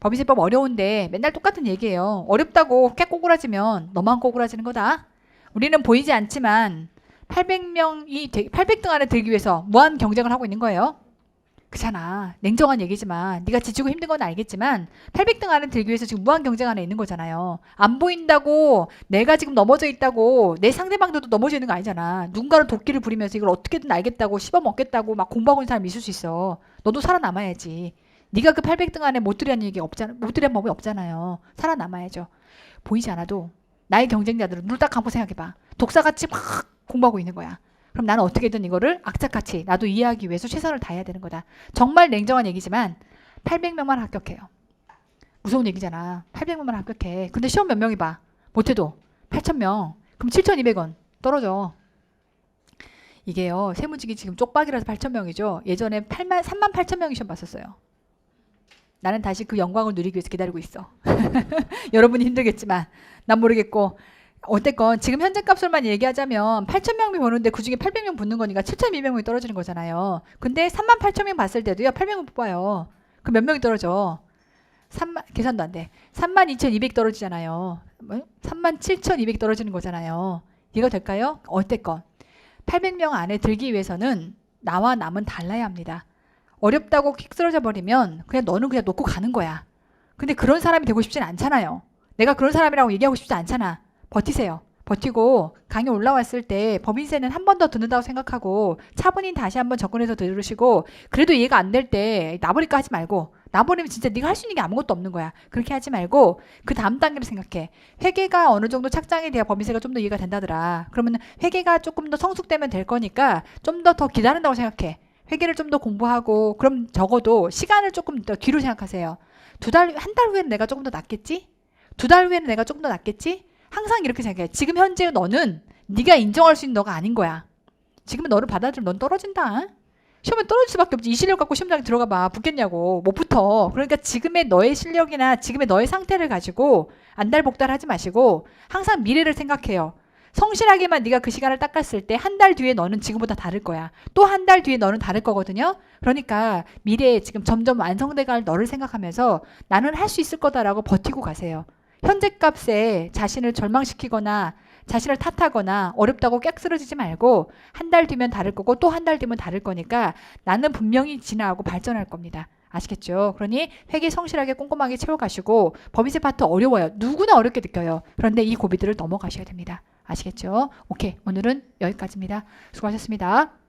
법인세법 어려운데 맨날 똑같은 얘기예요. 어렵다고 깨 꼬꾸라지면 너만 꼬꾸라지는 거다. 우리는 보이지 않지만 800명이 800등 안에 들기 위해서 무한 경쟁을 하고 있는 거예요. 그잖아. 냉정한 얘기지만 네가 지치고 힘든 건 알겠지만 800등 안에 들기 위해서 지금 무한 경쟁 안에 있는 거잖아요. 안 보인다고 내가 지금 넘어져 있다고 내 상대방도 넘어져 있는 거 아니잖아. 누군가를 도끼를 부리면서 이걸 어떻게든 알겠다고 씹어 먹겠다고 막 공부하고 있는 사람이 있을 수 있어. 너도 살아남아야지. 네가 그 800등 안에 못 들이라는 얘기 없잖아. 못 들이라는 법이 없잖아요. 살아남아야죠. 보이지 않아도 나의 경쟁자들은 눈을 딱 감고 생각해봐. 독사같이 막 공부하고 있는 거야. 그럼 나는 어떻게든 이거를 악착같이 나도 이해하기 위해서 최선을 다해야 되는 거다. 정말 냉정한 얘기지만 800명만 합격해요. 무서운 얘기잖아. 800명만 합격해. 근데 시험 몇 명이 봐. 못해도 8,000명. 그럼 7,200원 떨어져. 이게요. 세무직이 지금 쪽박이라서 8,000명이죠. 예전에 8만 3만 8,000명이 시험 봤었어요. 나는 다시 그 영광을 누리기 위해서 기다리고 있어. 여러분이 힘들겠지만 난 모르겠고 어쨌건 지금 현재 값을만 얘기하자면 8,000명이 보는데 그중에 800명 붙는 거니까 7,200명이 떨어지는 거잖아요. 근데 3만 8,000명 봤을 때도요. 800명 뽑아요. 그럼 몇 명이 떨어져? 3만 계산도 안 돼. 3만 2,200 떨어지잖아요. 뭐? 3만 7,200 떨어지는 거잖아요. 이거 될까요? 어쨌건 800명 안에 들기 위해서는 나와 남은 달라야 합니다. 어렵다고 킥 쓰러져 버리면 그냥 너는 그냥 놓고 가는 거야. 근데 그런 사람이 되고 싶진 않잖아요. 내가 그런 사람이라고 얘기하고 싶지 않잖아. 버티세요. 버티고 강의 올라왔을 때 법인세는 한 번 더 듣는다고 생각하고 차분히 다시 한번 접근해서 들으시고 그래도 이해가 안 될 때 나버릴까 하지 말고 나버리면 진짜 네가 할 수 있는 게 아무것도 없는 거야. 그렇게 하지 말고 그 다음 단계를 생각해. 회계가 어느 정도 착장이 돼야 법인세가 좀 더 이해가 된다더라. 그러면 회계가 조금 더 성숙되면 될 거니까 좀 더더 기다린다고 생각해. 회계를 좀 더 공부하고 그럼 적어도 시간을 조금 더 뒤로 생각하세요. 두 달, 한 달 후에는 내가 조금 더 낫겠지? 두 달 후에는 내가 조금 더 낫겠지? 항상 이렇게 생각해. 지금 현재 너는 네가 인정할 수 있는 너가 아닌 거야. 지금은 너를 받아들이면 넌 떨어진다. 시험에 떨어질 수밖에 없지. 이 실력 갖고 시험장에 들어가 봐. 붙겠냐고. 못 붙어. 그러니까 지금의 너의 실력이나 지금의 너의 상태를 가지고 안달복달하지 마시고 항상 미래를 생각해요. 성실하게만 네가 그 시간을 닦았을 때 한 달 뒤에 너는 지금보다 다를 거야. 또 한 달 뒤에 너는 다를 거거든요. 그러니까 미래에 지금 점점 완성돼갈 너를 생각하면서 나는 할 수 있을 거다라고 버티고 가세요. 현재 값에 자신을 절망시키거나 자신을 탓하거나 어렵다고 깍 쓰러지지 말고 한 달 뒤면 다를 거고 또 한 달 뒤면 다를 거니까 나는 분명히 진화하고 발전할 겁니다. 아시겠죠? 그러니 회계 성실하게 꼼꼼하게 채워가시고 법인세 파트 어려워요. 누구나 어렵게 느껴요. 그런데 이 고비들을 넘어가셔야 됩니다. 아시겠죠? 오케이. 오늘은 여기까지입니다. 수고하셨습니다.